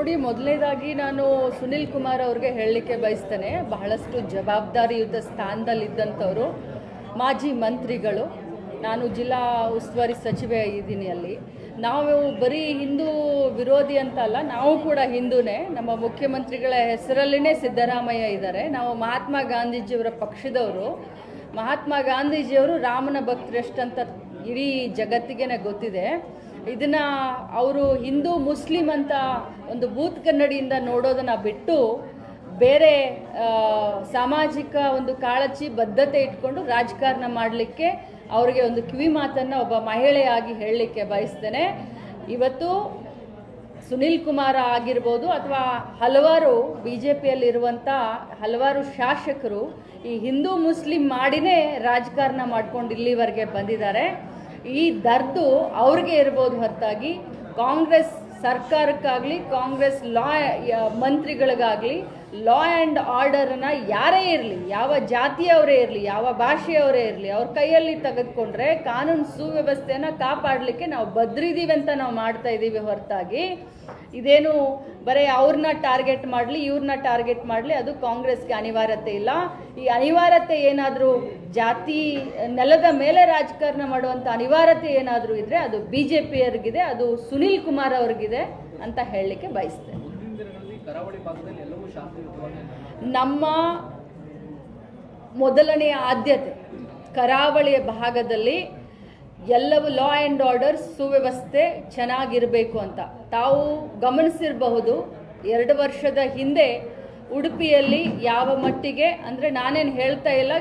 ನೋಡಿ ಮೊದಲನೇದಾಗಿ ನಾನು ಸುನಿಲ್ ಕುಮಾರ್ ಅವ್ರಿಗೆ ಹೇಳಲಿಕ್ಕೆ ಬಯಸ್ತೇನೆ. ಬಹಳಷ್ಟು ಜವಾಬ್ದಾರಿಯುತ ಸ್ಥಾನದಲ್ಲಿದ್ದಂಥವರು, ಮಾಜಿ ಮಂತ್ರಿಗಳು. ನಾನು ಜಿಲ್ಲಾ ಉಸ್ತುವಾರಿ ಸಚಿವೆ ಇದ್ದೀನಿ ಅಲ್ಲಿ. ನಾವು ಬರೀ ಹಿಂದೂ ವಿರೋಧಿ ಅಂತ ಅಲ್ಲ, ನಾವು ಕೂಡ ಹಿಂದೂನೇ. ನಮ್ಮ ಮುಖ್ಯಮಂತ್ರಿಗಳ ಹೆಸರಲ್ಲಿನೇ ಸಿದ್ದರಾಮಯ್ಯ ಇದ್ದಾರೆ. ನಾವು ಮಹಾತ್ಮ ಗಾಂಧೀಜಿಯವರ ಪಕ್ಷದವರು. ಮಹಾತ್ಮ ಗಾಂಧೀಜಿಯವರು ರಾಮನ ಭಕ್ತರೆಷ್ಟಂತ ಇಡೀ ಜಗತ್ತಿಗೆ ಗೊತ್ತಿದೆ. ಇದನ್ನ ಅವರು ಹಿಂದೂ ಮುಸ್ಲಿಂ ಅಂತ ಒಂದು ಬೂತ್ ಕನ್ನಡಿಯಿಂದ ನೋಡೋದನ್ನ ಬಿಟ್ಟು ಬೇರೆ ಸಾಮಾಜಿಕ ಒಂದು ಕಾಳಜಿ, ಬದ್ಧತೆ ಇಟ್ಕೊಂಡು ರಾಜಕಾರಣ ಮಾಡಲಿಕ್ಕೆ ಅವರಿಗೆ ಒಂದು ಕಿವಿ ಮಾತನ್ನು ಒಬ್ಬ ಮಹಿಳೆಯಾಗಿ ಹೇಳಲಿಕ್ಕೆ ಬಯಸ್ತೇನೆ. ಇವತ್ತು ಸುನಿಲ್ ಕುಮಾರ ಆಗಿರ್ಬೋದು ಅಥವಾ ಹಲವಾರು ಬಿ ಜೆ ಪಿಯಲ್ಲಿರುವಂಥ ಹಲವಾರು ಶಾಸಕರು ಈ ಹಿಂದೂ ಮುಸ್ಲಿಂ ಮಾಡಿನೇ ರಾಜಕಾರಣ ಮಾಡ್ಕೊಂಡು ಇಲ್ಲಿವರೆಗೆ ಬಂದಿದ್ದಾರೆ. ಈ ದರ್ದು ಅವ್ರಿಗೆ ಇರ್ಬೋದು ಹೊರತಾಗಿ ಕಾಂಗ್ರೆಸ್ ಸರ್ಕಾರಕ್ಕಾಗಲಿ, ಕಾಂಗ್ರೆಸ್ ಲಾ ಮಂತ್ರಿಗಳಿಗಾಗಲಿ ಲಾ ಆ್ಯಂಡ್ ಆರ್ಡರನ್ನು ಯಾರೇ ಇರಲಿ, ಯಾವ ಜಾತಿಯವರೇ ಇರಲಿ, ಯಾವ ಭಾಷೆಯವರೇ ಇರಲಿ, ಅವ್ರ ಕೈಯಲ್ಲಿ ತೆಗೆದುಕೊಂಡ್ರೆ ಕಾನೂನು ಸುವ್ಯವಸ್ಥೆಯನ್ನು ಕಾಪಾಡಲಿಕ್ಕೆ ನಾವು ಬದ್ರಿದ್ದೀವಿ ಅಂತ ನಾವು ಮಾಡ್ತಾ ಇದ್ದೀವಿ ಹೊರತಾಗಿ. ಇದೇನು ಬರೀ ಅವ್ರನ್ನ ಟಾರ್ಗೆಟ್ ಮಾಡಲಿ ಇವ್ರನ್ನ ಟಾರ್ಗೆಟ್ ಮಾಡಲಿ, ಅದು ಕಾಂಗ್ರೆಸ್ಗೆ ಅನಿವಾರ್ಯತೆ ಇಲ್ಲ. ಈ ಅನಿವಾರ್ಯತೆ ಏನಾದರೂ ಜಾತಿ, ನೆಲದ ಮೇಲೆ ರಾಜಕಾರಣ ಮಾಡುವಂಥ ಅನಿವಾರ್ಯತೆ ಏನಾದರೂ ಇದ್ದರೆ ಅದು ಬಿ ಜೆ ಪಿಯವ್ರಿಗಿದೆ ಅದು ಸುನೀಲ್ ಕುಮಾರ್ ಅವ್ರಿಗಿದೆ. ಅಂತ ಹೇಳಲಿಕ್ಕೆ ಬಯಸ್ತೇನೆ. ನಮ್ಮ ಮೊದಲನೆಯ ಆದ್ಯತೆ ಕರಾವಳಿಯ ಭಾಗದಲ್ಲಿ ಎಲ್ಲವೂ ಲಾ ಆ್ಯಂಡ್ ಆರ್ಡರ್ ಸುವ್ಯವಸ್ಥೆ ಚೆನ್ನಾಗಿರಬೇಕು ಅಂತ. ತಾವು ಗಮನಿಸಿರಬಹುದು ಎರಡು ವರ್ಷದ ಹಿಂದೆ ಉಡುಪಿಯಲ್ಲಿ ಯಾವ ಮಟ್ಟಿಗೆ ಅಂದರೆ ನಾನೇನು ಹೇಳ್ತಾ ಇಲ್ಲ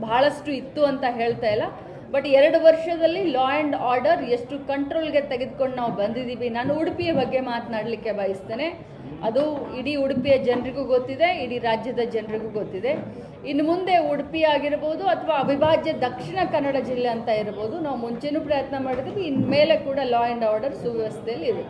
ಬಹಳಷ್ಟು ಇತ್ತು ಅಂತ ಹೇಳ್ತಾ ಇಲ್ಲ. ಬಟ್ ಎರಡು ವರ್ಷದಲ್ಲಿ ಲಾ ಆ್ಯಂಡ್ ಆರ್ಡರ್ ಎಷ್ಟು ಕಂಟ್ರೋಲ್ಗೆ ತೆಗೆದುಕೊಂಡು ನಾವು ಬಂದಿದ್ದೀವಿ. ನಾನು ಉಡುಪಿಯ ಬಗ್ಗೆ ಮಾತನಾಡಲಿಕ್ಕೆ ಬಯಸ್ತೇನೆ. ಅದು ಇಡೀ ಉಡುಪಿಯ ಜನರಿಗೂ ಗೊತ್ತಿದೆ, ಇಡೀ ರಾಜ್ಯದ ಜನರಿಗೂ ಗೊತ್ತಿದೆ. ಇನ್ನು ಮುಂದೆ ಉಡುಪಿ ಆಗಿರ್ಬೋದು ಅಥವಾ ಅವಿಭಾಜ್ಯ ದಕ್ಷಿಣ ಕನ್ನಡ ಜಿಲ್ಲೆ ಅಂತ ಇರ್ಬೋದು, ನಾವು ಮುಂಚೆನೂ ಪ್ರಯತ್ನ ಮಾಡಿದ್ವಿ ಇನ್ಮೇಲೆ ಕೂಡ ಲಾ ಆ್ಯಂಡ್ ಆರ್ಡರ್ ಸುವ್ಯವಸ್ಥೆಯಲ್ಲಿ ಇದೆ.